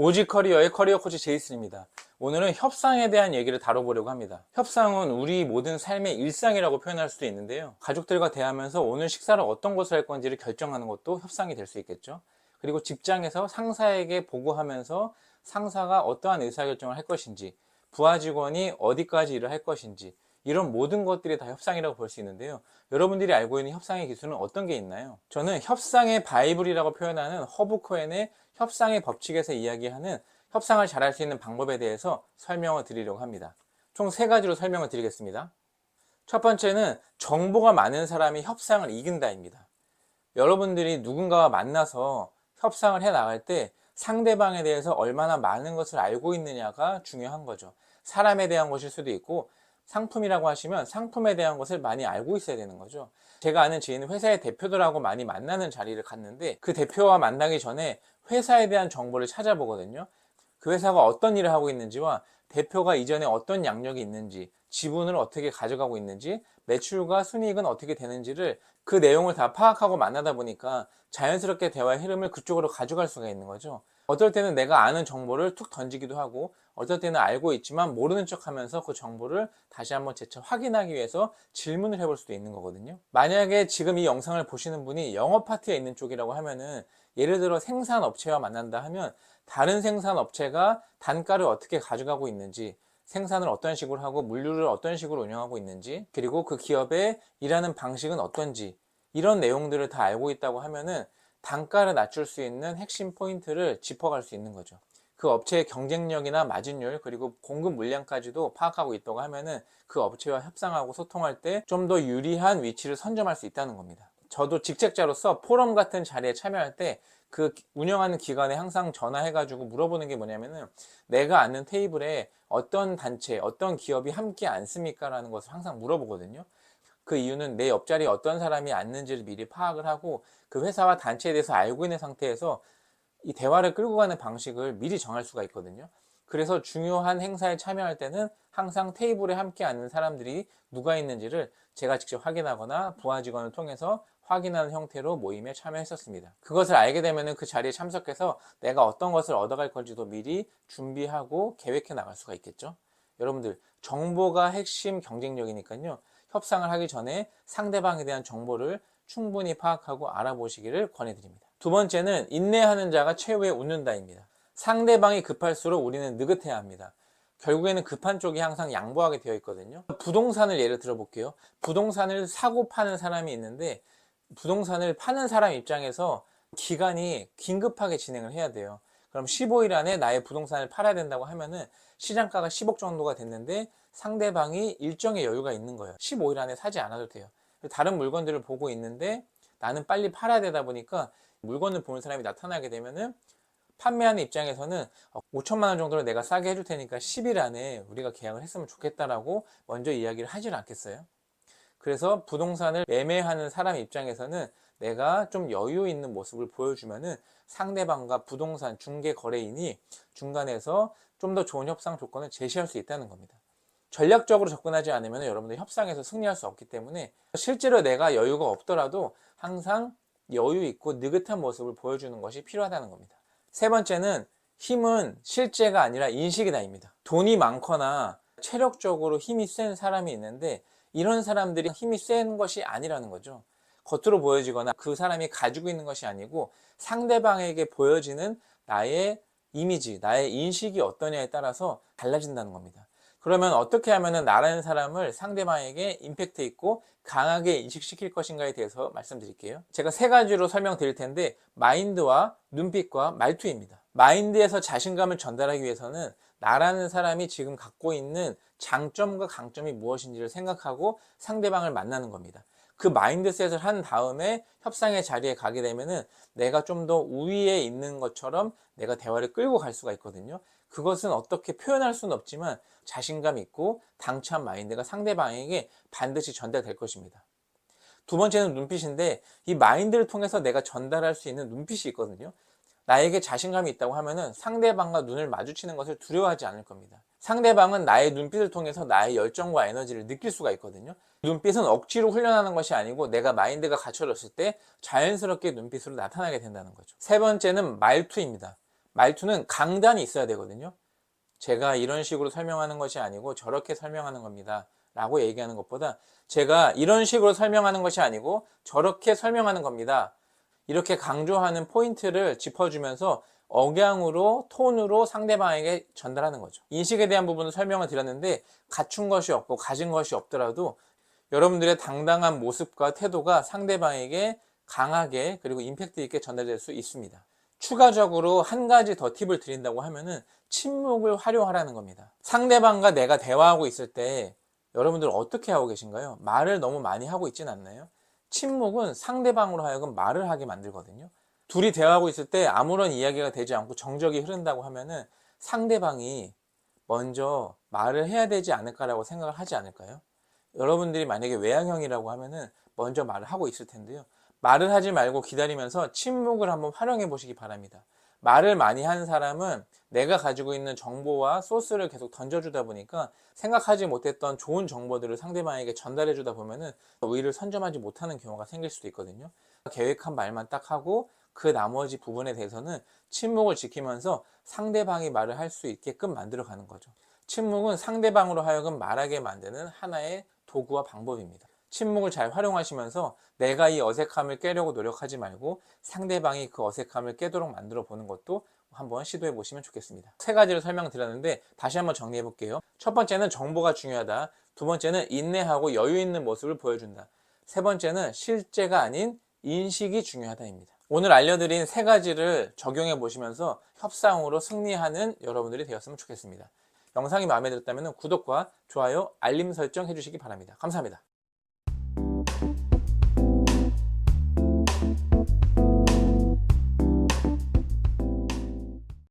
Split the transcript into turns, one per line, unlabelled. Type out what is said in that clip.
오직 커리어의 커리어 코치 제이슨입니다. 오늘은 협상에 대한 얘기를 다뤄보려고 합니다. 협상은 우리 모든 삶의 일상이라고 표현할 수도 있는데요. 가족들과 대하면서 오늘 식사를 어떤 것을 할 건지를 결정하는 것도 협상이 될 수 있겠죠. 그리고 직장에서 상사에게 보고하면서 상사가 어떠한 의사결정을 할 것인지, 부하 직원이 어디까지 일을 할 것인지, 이런 모든 것들이 다 협상이라고 볼 수 있는데요. 여러분들이 알고 있는 협상의 기술은 어떤 게 있나요? 저는 협상의 바이블이라고 표현하는 허브 코엔의 협상의 법칙에서 이야기하는 협상을 잘할 수 있는 방법에 대해서 설명을 드리려고 합니다. 총 세 가지로 설명을 드리겠습니다. 첫 번째는 정보가 많은 사람이 협상을 이긴다입니다. 여러분들이 누군가와 만나서 협상을 해 나갈 때 상대방에 대해서 얼마나 많은 것을 알고 있느냐가 중요한 거죠. 사람에 대한 것일 수도 있고 상품이라고 하시면 상품에 대한 것을 많이 알고 있어야 되는 거죠. 제가 아는 지인은 회사의 대표들하고 많이 만나는 자리를 갔는데 그 대표와 만나기 전에 회사에 대한 정보를 찾아보거든요. 그 회사가 어떤 일을 하고 있는지와 대표가 이전에 어떤 양력이 있는지, 지분을 어떻게 가져가고 있는지, 매출과 순이익은 어떻게 되는지를 그 내용을 다 파악하고 만나다 보니까 자연스럽게 대화의 흐름을 그쪽으로 가져갈 수가 있는 거죠. 어떨 때는 내가 아는 정보를 툭 던지기도 하고, 어떨 때는 알고 있지만 모르는 척 하면서 그 정보를 다시 한번 재차 확인하기 위해서 질문을 해볼 수도 있는 거거든요. 만약에 지금 이 영상을 보시는 분이 영업 파트에 있는 쪽이라고 하면은 예를 들어 생산업체와 만난다 하면 다른 생산업체가 단가를 어떻게 가져가고 있는지 생산을 어떤 식으로 하고 물류를 어떤 식으로 운영하고 있는지 그리고 그 기업의 일하는 방식은 어떤지 이런 내용들을 다 알고 있다고 하면은 단가를 낮출 수 있는 핵심 포인트를 짚어갈 수 있는 거죠. 그 업체의 경쟁력이나 마진율 그리고 공급 물량까지도 파악하고 있다고 하면은 그 업체와 협상하고 소통할 때 좀 더 유리한 위치를 선점할 수 있다는 겁니다. 저도 직책자로서 포럼 같은 자리에 참여할 때 그 운영하는 기관에 항상 전화해가지고 물어보는 게 뭐냐면은 내가 아는 테이블에 어떤 단체, 어떤 기업이 함께 앉습니까? 라는 것을 항상 물어보거든요. 그 이유는 내 옆자리에 어떤 사람이 앉는지를 미리 파악을 하고 그 회사와 단체에 대해서 알고 있는 상태에서 이 대화를 끌고 가는 방식을 미리 정할 수가 있거든요. 그래서 중요한 행사에 참여할 때는 항상 테이블에 함께 앉는 사람들이 누가 있는지를 제가 직접 확인하거나 부하 직원을 통해서 확인하는 형태로 모임에 참여했었습니다. 그것을 알게 되면 그 자리에 참석해서 내가 어떤 것을 얻어갈 건지도 미리 준비하고 계획해 나갈 수가 있겠죠. 여러분들 정보가 핵심 경쟁력이니까요. 협상을 하기 전에 상대방에 대한 정보를 충분히 파악하고 알아보시기를 권해드립니다. 두 번째는 인내하는 자가 최후에 웃는다입니다. 상대방이 급할수록 우리는 느긋해야 합니다. 결국에는 급한 쪽이 항상 양보하게 되어 있거든요. 부동산을 예를 들어 볼게요. 부동산을 사고 파는 사람이 있는데 부동산을 파는 사람 입장에서 기간이 긴급하게 진행을 해야 돼요. 그럼 15일 안에 나의 부동산을 팔아야 된다고 하면은 시장가가 10억 정도가 됐는데 상대방이 일정의 여유가 있는 거예요. 15일 안에 사지 않아도 돼요. 다른 물건들을 보고 있는데 나는 빨리 팔아야 되다 보니까 물건을 보는 사람이 나타나게 되면은 판매하는 입장에서는 5천만 원 정도를 내가 싸게 해줄 테니까 10일 안에 우리가 계약을 했으면 좋겠다라고 먼저 이야기를 하질 않겠어요. 그래서 부동산을 매매하는 사람 입장에서는 내가 좀 여유 있는 모습을 보여주면은 상대방과 부동산 중개 거래인이 중간에서 좀 더 좋은 협상 조건을 제시할 수 있다는 겁니다. 전략적으로 접근하지 않으면 여러분들 협상에서 승리할 수 없기 때문에 실제로 내가 여유가 없더라도 항상 여유 있고 느긋한 모습을 보여주는 것이 필요하다는 겁니다. 세 번째는 힘은 실제가 아니라 인식이다입니다. 돈이 많거나 체력적으로 힘이 센 사람이 있는데 이런 사람들이 힘이 센 것이 아니라는 거죠. 겉으로 보여지거나 그 사람이 가지고 있는 것이 아니고 상대방에게 보여지는 나의 이미지, 나의 인식이 어떠냐에 따라서 달라진다는 겁니다. 그러면 어떻게 하면 나라는 사람을 상대방에게 임팩트 있고 강하게 인식시킬 것인가에 대해서 말씀드릴게요. 제가 세 가지로 설명드릴 텐데 마인드와 눈빛과 말투입니다. 마인드에서 자신감을 전달하기 위해서는 나라는 사람이 지금 갖고 있는 장점과 강점이 무엇인지를 생각하고 상대방을 만나는 겁니다. 그 마인드셋을 한 다음에 협상의 자리에 가게 되면은 내가 좀 더 우위에 있는 것처럼 내가 대화를 끌고 갈 수가 있거든요. 그것은 어떻게 표현할 수는 없지만 자신감 있고 당찬 마인드가 상대방에게 반드시 전달될 것입니다. 두 번째는 눈빛인데 이 마인드를 통해서 내가 전달할 수 있는 눈빛이 있거든요. 나에게 자신감이 있다고 하면은 상대방과 눈을 마주치는 것을 두려워하지 않을 겁니다. 상대방은 나의 눈빛을 통해서 나의 열정과 에너지를 느낄 수가 있거든요. 눈빛은 억지로 훈련하는 것이 아니고 내가 마인드가 갖춰졌을 때 자연스럽게 눈빛으로 나타나게 된다는 거죠. 세 번째는 말투입니다. 말투는 강단이 있어야 되거든요. 제가 이런 식으로 설명하는 것이 아니고 저렇게 설명하는 겁니다. 라고 얘기하는 것보다 제가 이런 식으로 설명하는 것이 아니고 저렇게 설명하는 겁니다. 이렇게 강조하는 포인트를 짚어주면서 억양으로, 톤으로 상대방에게 전달하는 거죠. 인식에 대한 부분을 설명을 드렸는데 갖춘 것이 없고 가진 것이 없더라도 여러분들의 당당한 모습과 태도가 상대방에게 강하게 그리고 임팩트 있게 전달될 수 있습니다. 추가적으로 한 가지 더 팁을 드린다고 하면은 침묵을 활용하라는 겁니다. 상대방과 내가 대화하고 있을 때 여러분들 어떻게 하고 계신가요? 말을 너무 많이 하고 있진 않나요? 침묵은 상대방으로 하여금 말을 하게 만들거든요. 둘이 대화하고 있을 때 아무런 이야기가 되지 않고 정적이 흐른다고 하면은 상대방이 먼저 말을 해야 되지 않을까라고 생각을 하지 않을까요? 여러분들이 만약에 외향형이라고 하면은 먼저 말을 하고 있을 텐데요. 말을 하지 말고 기다리면서 침묵을 한번 활용해 보시기 바랍니다. 말을 많이 하는 사람은 내가 가지고 있는 정보와 소스를 계속 던져주다 보니까 생각하지 못했던 좋은 정보들을 상대방에게 전달해 주다 보면은 의의를 선점하지 못하는 경우가 생길 수도 있거든요. 계획한 말만 딱 하고 그 나머지 부분에 대해서는 침묵을 지키면서 상대방이 말을 할 수 있게끔 만들어 가는 거죠. 침묵은 상대방으로 하여금 말하게 만드는 하나의 도구와 방법입니다. 침묵을 잘 활용하시면서 내가 이 어색함을 깨려고 노력하지 말고 상대방이 그 어색함을 깨도록 만들어 보는 것도 한번 시도해 보시면 좋겠습니다. 세 가지를 설명드렸는데 다시 한번 정리해 볼게요. 첫 번째는 정보가 중요하다. 두 번째는 인내하고 여유 있는 모습을 보여준다. 세 번째는 실제가 아닌 인식이 중요하다입니다. 오늘 알려드린 세 가지를 적용해 보시면서 협상으로 승리하는 여러분들이 되었으면 좋겠습니다. 영상이 마음에 들었다면 구독과 좋아요, 알림 설정 해주시기 바랍니다. 감사합니다.